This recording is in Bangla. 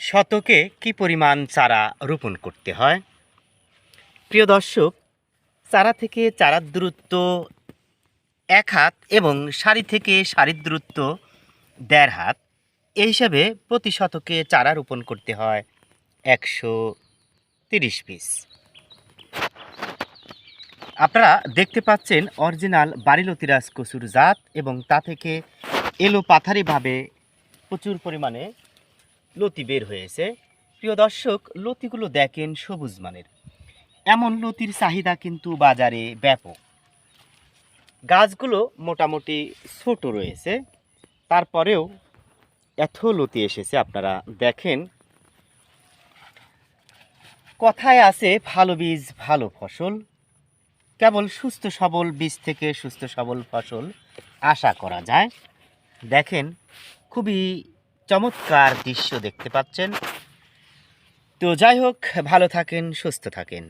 শতকে কি পরিমাণ চারা রোপণ করতে হয়? প্রিয় দর্শক, চারা থেকে চারার দূরত্ব এক হাত এবং সারি থেকে সারির দূরত্ব দেড় হাত। এই হিসাবে প্রতি শতকে চারা রোপণ করতে হয় একশো তিরিশ পিস। আপনারা দেখতে পাচ্ছেন অরিজিনাল বাড়িলতিরাজ কচুর জাত এবং তা থেকে এলো পাথারিভাবে প্রচুর পরিমাণে লতি বের হয়েছে। প্রিয় দর্শক, লতিগুলো দেখেন সবুজ মানের। এমন লতির চাহিদা কিন্তু বাজারে ব্যাপক। গাছগুলো মোটামুটি ছোট রয়েছে। তারপরেও এত লতি এসেছে, আপনারা দেখেন। কথায় আছে, ভালো বীজ, ভালো ফসল। কেবল সুস্থ সবল বীজ থেকে সুস্থ সবল ফসল আশা করা যায়। দেখেন, খুবই চমৎকার দৃশ্য দেখতে পাচ্ছেন। তো যাই হোক ভালো থাকেন সুস্থ থাকেন।